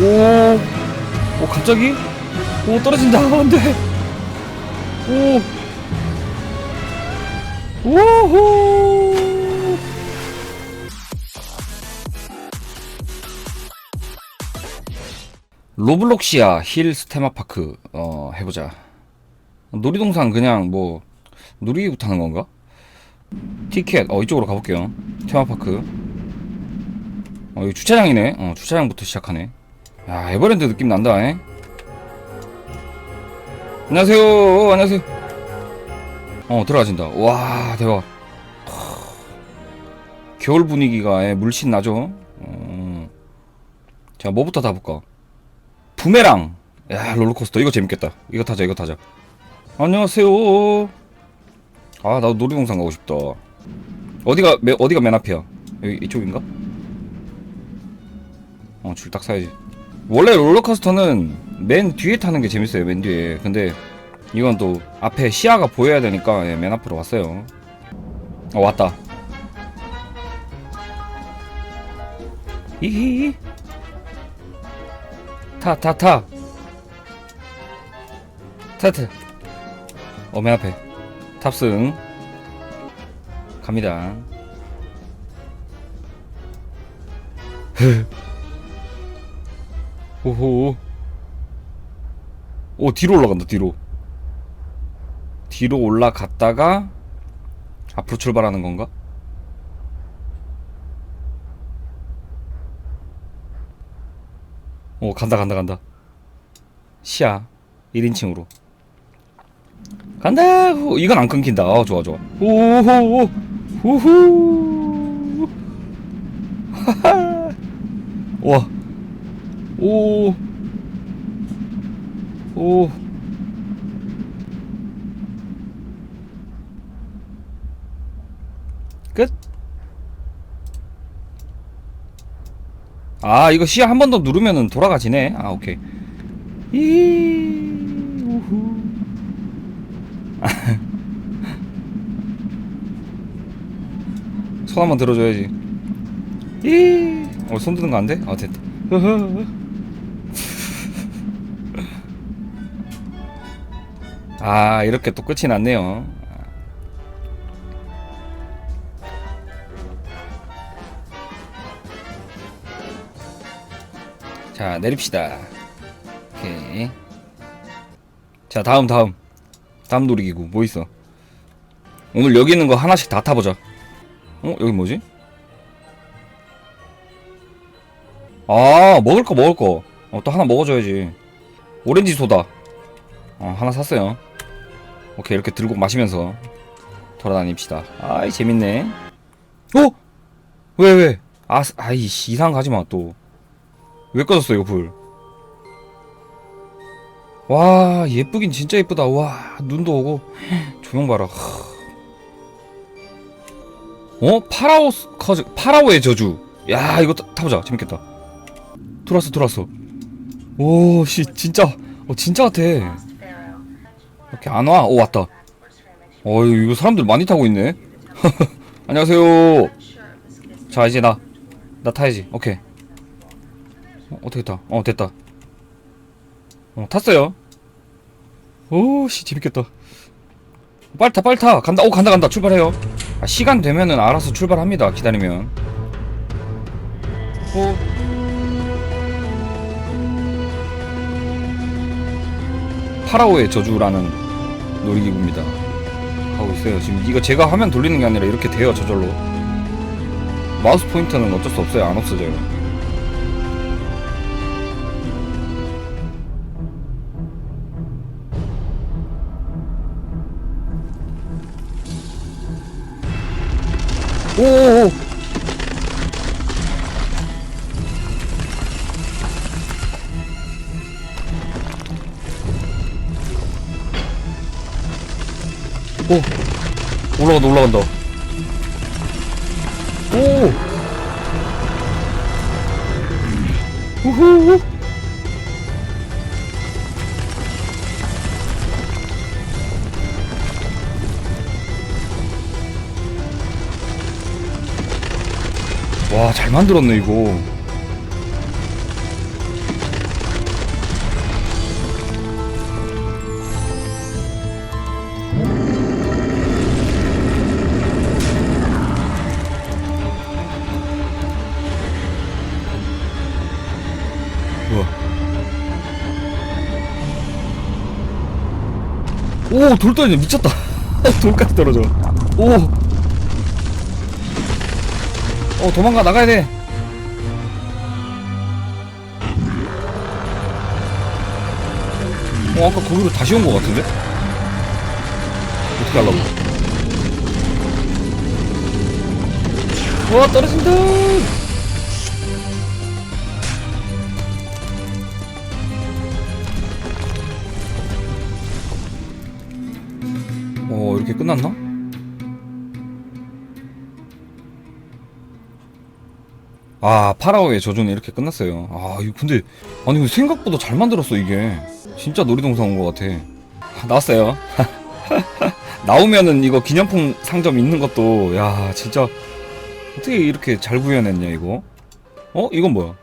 오, 오 갑자기? 오 떨어진다 안돼. 오, 오호. 로블록시아 힐 테마파크 어 해보자. 놀이동산 그냥 뭐 놀이기부터 하는 건가? 티켓 어 이쪽으로 가볼게요. 테마파크. 어 여기 주차장이네. 어 주차장부터 시작하네. 야 에버랜드 느낌 난다. 에? 안녕하세요. 어, 안녕하세요. 어 들어가진다. 와 대박. 겨울 분위기가 에, 물씬 나죠. 어. 자 뭐부터 타볼까? 부메랑. 야 롤러코스터 이거 재밌겠다. 이거 타자 이거 타자. 안녕하세요. 아 나도 놀이동산 가고 싶다. 어디가 매, 어디가 맨 앞이야? 여기 이쪽인가? 어줄 딱 사야지. 원래 롤러코스터는 맨 뒤에 타는 게 재밌어요. 맨 뒤에. 근데 이건 또 앞에 시야가 보여야 되니까 예, 맨 앞으로 왔어요. 어 왔다. 이히 타타 타. 타트. 어, 맨 앞에. 탑승. 갑니다. 오호. 오, 뒤로 올라간다, 뒤로. 뒤로 올라갔다가, 앞으로 출발하는 건가? 오, 간다, 간다, 간다. 시야. 1인칭으로. 간다! 후. 이건 안 끊긴다. 어, 좋아, 좋아. 오호, 후후. 하하. 와. 오. 오. 끝. 아, 이거 시야 한 번 더 누르면은 돌아가지네. 아, 오케이. 이, 우후. 손 한번 들어줘야지. 이, 어, 손 드는 거 안 돼? 아, 됐다. 아, 이렇게 또 끝이 났네요. 자, 내립시다. 오케이. 자, 다음, 다음. 다음 놀이기구, 뭐 있어? 오늘 여기 있는 거 하나씩 다 타보자. 어, 여기 뭐지? 아, 먹을 거, 먹을 거. 어, 또 하나 먹어줘야지. 오렌지 소다. 어, 하나 샀어요. 오케이, 이렇게 들고 마시면서 돌아다닙시다. 아이, 재밌네. 어? 왜, 왜? 아, 아이씨, 이상 가지 마, 또. 왜 꺼졌어, 이거 불? 와, 예쁘긴 진짜 예쁘다. 와, 눈도 오고. 조명 봐라. 어? 파라오 커즈, 파라오의 저주. 야, 이거 타, 타보자. 재밌겠다. 들어왔어, 들어왔어. 오, 씨, 진짜. 어, 진짜 같아. 이렇게 안 와? 오, 왔다. 어, 이거 사람들 많이 타고 있네. 안녕하세요. 자, 이제 나. 나 타야지. 오케이. 어, 어떻게 타? 어, 됐다. 어, 탔어요. 오, 씨, 재밌겠다. 빨리 타, 빨리 타. 간다, 오, 간다, 간다. 출발해요. 아, 시간 되면은 알아서 출발합니다. 기다리면. 오. 파라오의 저주라는 놀이기구입니다. 하고 있어요. 지금 이거 제가 화면 돌리는 게 아니라 이렇게 돼요, 저절로. 마우스 포인터는 어쩔 수 없어요. 안 없어져요. 오오오 오. 올라간다 올라간다. 오. 우후 와잘 만들었네 이거 오 돌 떨어져 미쳤다. 돌까지 떨어져. 오어 어, 도망가 나가야 돼. 어 아까 거기로 다시 온거 같은데? 어떻게 하려고? 와 떨어진다 이렇게 끝났나? 아 파라오의 저주는 이렇게 끝났어요. 아 이거 근데 아니 생각보다 잘 만들었어 이게. 진짜 놀이동산 온 것 같아. 아, 나왔어요. 나오면은 이거 기념품 상점 있는 것도 야 진짜 어떻게 이렇게 잘 구현했냐 이거? 어? 이건 뭐야?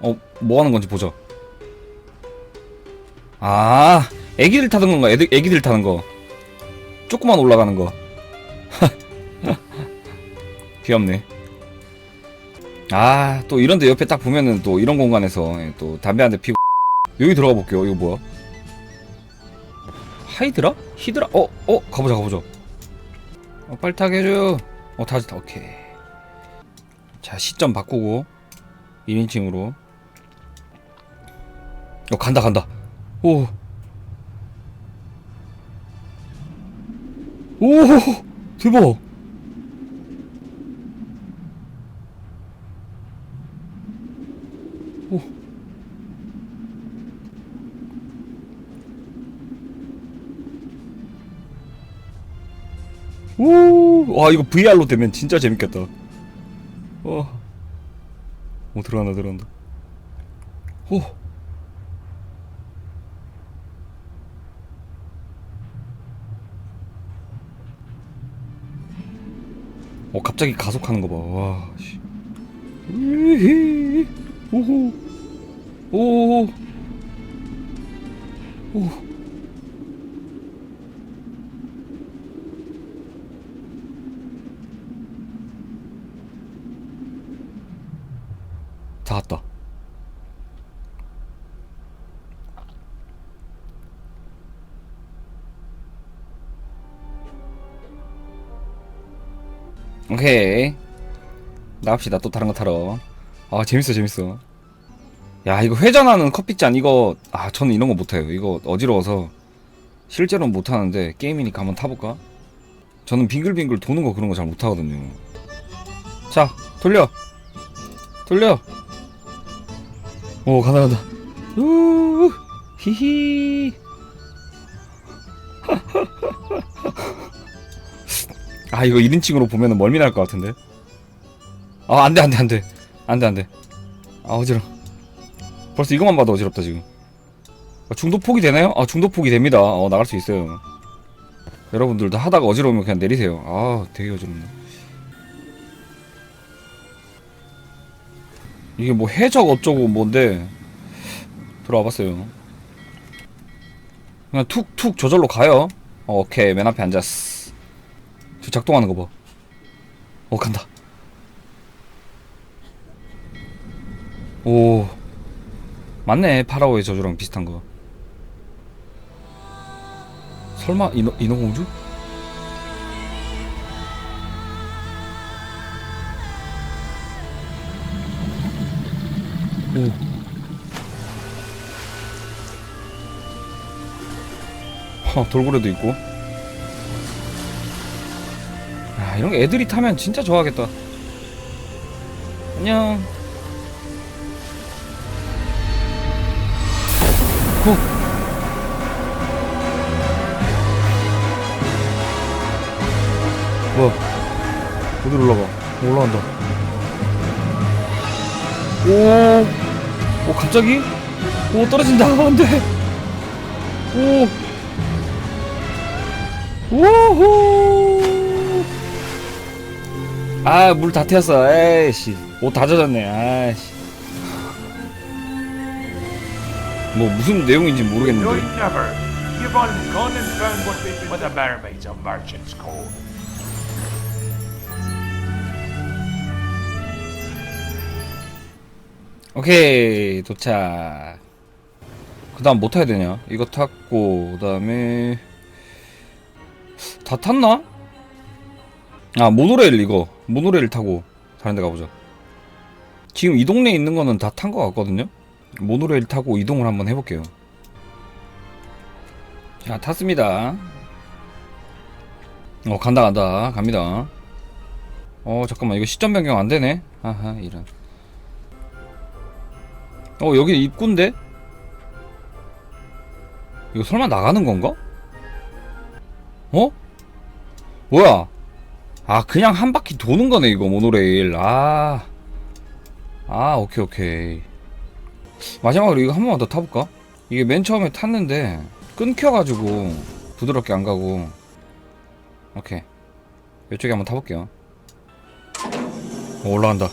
어 뭐 하는 건지 보자. 아 애기들 타는 건가? 애들, 애기들 타는 거. 조그만 올라가는 거. 귀엽네. 아 또 이런데 옆에 딱 보면은 또 이런 공간에서 예, 또 담배 한 대 피고. 여기 들어가 볼게요. 이거 뭐야? 하이드라? 히드라? 어? 어? 가보자 가보자. 어, 빨리 타게 해줘요. 어 다시 타 오케이. 자 시점 바꾸고 1인칭으로. 어 간다 간다. 오 오, 대박. 오. 오, 와 이거 VR로 되면 진짜 재밌겠다. 어, 오 들어간다 들어간다. 오. 어 갑자기 가속하는 거 봐. 와. 씨. 으히. 오호. 오. 오. 오케이. 나갑시다. 또 다른 거 타러. 아 재밌어 재밌어. 야 이거 회전하는 커피잔 이거 아 저는 이런 거 못해요. 이거 어지러워서. 실제로는 못하는데 게임이니까 한번 타볼까? 저는 빙글빙글 도는 거 그런 거 잘 못하거든요. 자 돌려. 돌려. 오 간다 간다. 우 히히 아 이거 1인칭으로 보면은 멀미 날 것 같은데? 아 안돼 안돼 안돼. 안돼 안돼. 아 어지러 벌써 이것만 봐도 어지럽다 지금. 아, 중도 폭이 되나요? 아 중도 폭이 됩니다. 어 나갈 수 있어요. 여러분들도 하다가 어지러우면 그냥 내리세요. 아 되게 어지럽네. 이게 뭐 해적 어쩌고 뭔데? 들어와 봤어요. 그냥 툭툭 저절로 가요. 어, 오케이 맨 앞에 앉았어 저 작동하는 거 봐. 어 간다. 오 맞네 파라오의 저주랑 비슷한 거. 설마 인어 인어공주? 오. 하, 돌고래도 있고. 야, 이런 거 애들이 타면 진짜 좋아하겠다. 안녕. 어. 뭐야? 어디로 올라가? 어, 올라간다. 오, 오 갑자기? 오 떨어진다. 안돼. 오. 우후. 아, 물 다 튀었어. 에이씨. 옷 다 젖었네. 아이씨. 뭐 무슨 내용인지 모르겠는데. never. You've all gone and found what they what the mermaids of merchants call. 오케이 도착 그 다음 뭐 타야 되냐 이거 탔고 그 다음에 다 탔나? 아 모노레일 이거. 모노레일 타고 다른 데 가보자. 지금 이 동네에 있는 거는 다 탄 거 같거든요? 모노레일 타고 이동을 한번 해볼게요. 자 탔습니다. 어 간다 간다. 갑니다. 어 잠깐만. 이거 시점 변경 안 되네? 아하 이런. 어 여기 입구인데? 이거 설마 나가는 건가? 어? 뭐야 아 그냥 한 바퀴 도는 거네 이거 모노레일 아 아, 오케이, 오케이. 마지막으로 이거 한 번만 더 타볼까? 이게 맨 처음에 탔는데, 끊겨가지고, 부드럽게 안 가고. 오케이. 이쪽에 한번 타볼게요. 오, 올라간다.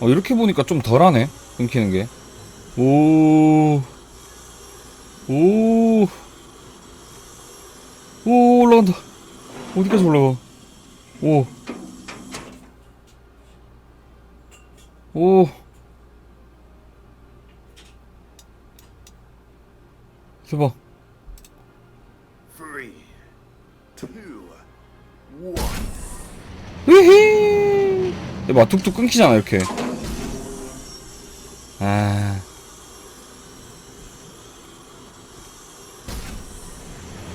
어, 이렇게 보니까 좀 덜하네. 끊기는 게. 오. 오. 오, 올라간다. 어디까지 올라가? 오. 오. 대박. 으히. 봐, 툭툭 끊기잖아, 이렇게. 아.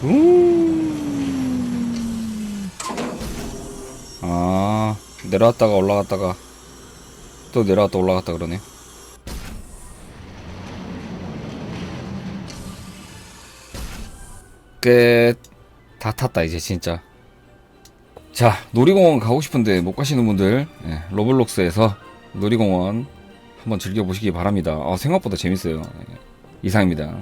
음. 아, 내려왔다가 올라갔다가 또 내려왔다 올라갔다 그러네. 끝. 다 탔다, 이제 진짜. 자, 놀이공원 가고 싶은데 못 가시는 분들, 예, 로블록스에서 놀이공원 한번 즐겨보시기 바랍니다. 어, 생각보다 재밌어요. 예, 이상입니다.